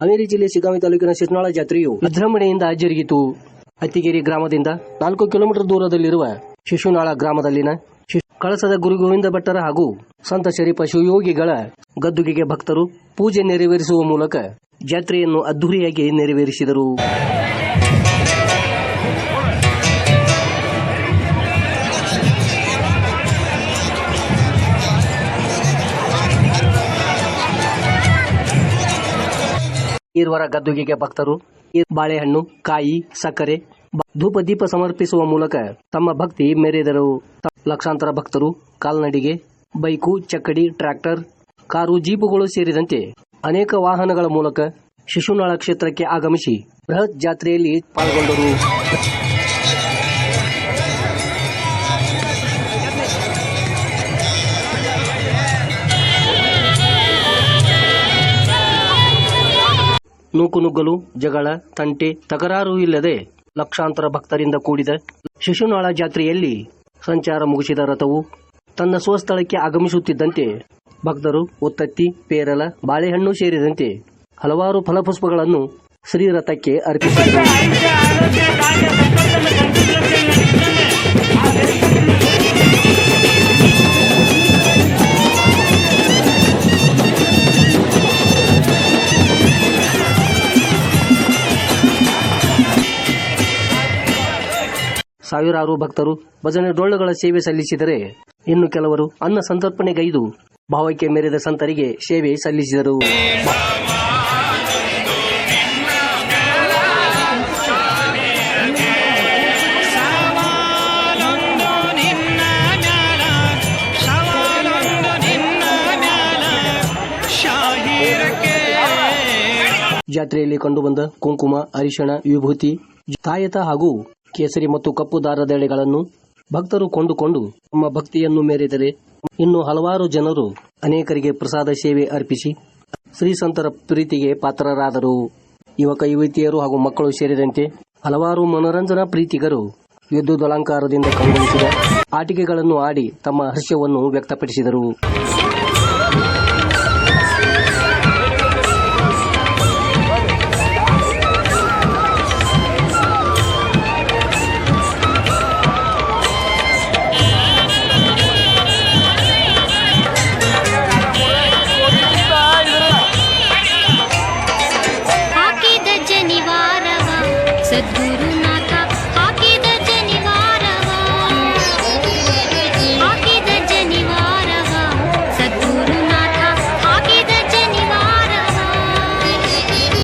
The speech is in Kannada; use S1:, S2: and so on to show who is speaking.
S1: ಹಾವೇರಿ ಜಿಲ್ಲೆ ಸಿಗಾವಿ ತಾಲೂಕಿನ ಶಿರ್ನಾಳ ಜಾತ್ರೆಯು ವಿಜೃಂಭಣೆಯಿಂದ ಜರುಗಿತು. ಅತ್ತಿಗೇರಿ ಗ್ರಾಮದಿಂದ ನಾಲ್ಕು ಕಿಲೋಮೀಟರ್ ದೂರದಲ್ಲಿರುವ ಶಿಶುನಾಳ ಗ್ರಾಮದಲ್ಲಿನ ಕಳಸದ ಗುರು ಗೋವಿಂದ ಭಟ್ಟರ ಹಾಗೂ ಸಂತ ಶರೀಫ ಶಿವಯೋಗಿಗಳ ಗದ್ದುಗೆಗೆ ಭಕ್ತರು ಪೂಜೆ ನೆರವೇರಿಸುವ ಮೂಲಕ ಜಾತ್ರೆಯನ್ನು ಅದ್ದೂರಿಯಾಗಿ ನೆರವೇರಿಸಿದರು. ಈರ್ವರ ಗದ್ದುಗೆಗೆ ಭಕ್ತರು ಬಾಳೆಹಣ್ಣು, ಕಾಯಿ, ಸಕ್ಕರೆ, ಧೂಪ ದೀಪ ಸಮರ್ಪಿಸುವ ಮೂಲಕ ತಮ್ಮ ಭಕ್ತಿ ಮೆರೆದರು. ಲಕ್ಷಾಂತರ ಭಕ್ತರು, ಕಾಲ್ನಡಿಗೆ, ಬೈಕು, ಚಕ್ಕಡಿ, ಟ್ರ್ಯಾಕ್ಟರ್, ಕಾರು, ಜೀಪುಗಳು ಸೇರಿದಂತೆ ಅನೇಕ ವಾಹನಗಳ ಮೂಲಕ ಶಿಶುನಾಳ ಕ್ಷೇತ್ರಕ್ಕೆ ಆಗಮಿಸಿ ಬೃಹತ್ ಜಾತ್ರೆಯಲ್ಲಿ ಪಾಲ್ಗೊಂಡರು. ನೂಕುನುಗ್ಗಲು, ಜಗಳ, ತಂಟೆ ತಕರಾರು ಇಲ್ಲದೆ ಲಕ್ಷಾಂತರ ಭಕ್ತರಿಂದ ಕೂಡಿದ ಶಿಶುನಾಳ ಜಾತ್ರೆಯಲ್ಲಿ ಸಂಚಾರ ಮುಗಿಸಿದ ರಥವು ತನ್ನ ಸ್ವಸ್ಥಳಕ್ಕೆ ಆಗಮಿಸುತ್ತಿದ್ದಂತೆ ಭಕ್ತರು ಒತ್ತತ್ತಿ, ಪೇರಲ, ಬಾಳೆಹಣ್ಣು ಸೇರಿದಂತೆ ಹಲವಾರು ಫಲಪುಷ್ಪಗಳನ್ನು ಶ್ರೀರಥಕ್ಕೆ ಅರ್ಪಿಸಿದರು. ಸಾವಿರಾರು ಭಕ್ತರು ಭಜನೆ ಡೊಳ್ಳುಗಳ ಸೇವೆ ಸಲ್ಲಿಸಿದರೆ ಇನ್ನು ಕೆಲವರು ಅನ್ನ ಸಂತರ್ಪಣೆಗೈದು ಭಾವಕ್ಕೆ ಮೆರೆದ ಸಂತರಿಗೆ ಸೇವೆ ಸಲ್ಲಿಸಿದರು. ಜಾತ್ರೆಯಲ್ಲಿ ಕಂಡುಬಂದ ಕುಂಕುಮ, ಅರಿಶಣ, ವಿಭೂತಿ, ತಾಯತ ಹಾಗೂ ಕೇಸರಿ ಮತ್ತು ಕಪ್ಪು ದಾರದ ಎಳೆಗಳನ್ನು ಭಕ್ತರು ಕೊಂಡುಕೊಂಡು ತಮ್ಮ ಭಕ್ತಿಯನ್ನು ಮೆರೆದರೆ ಇನ್ನು ಹಲವಾರು ಜನರು ಅನೇಕರಿಗೆ ಪ್ರಸಾದ ಸೇವೆ ಅರ್ಪಿಸಿ ಶ್ರೀ ಸಂತರ ಪ್ರೀತಿಗೆ ಪಾತ್ರರಾದರು. ಯುವಕ, ಯುವತಿಯರು ಹಾಗೂ ಮಕ್ಕಳು ಸೇರಿದಂತೆ ಹಲವಾರು ಮನೋರಂಜನಾ ಪ್ರೀತಿಗರು ವಿದ್ಯುತ್ ಅಲಂಕಾರದಿಂದ ಕಂಗೊಳಿಸಿದ ಆಟಿಕೆಗಳನ್ನು ಆಡಿ ತಮ್ಮ ಹರ್ಷವನ್ನು ವ್ಯಕ್ತಪಡಿಸಿದರು.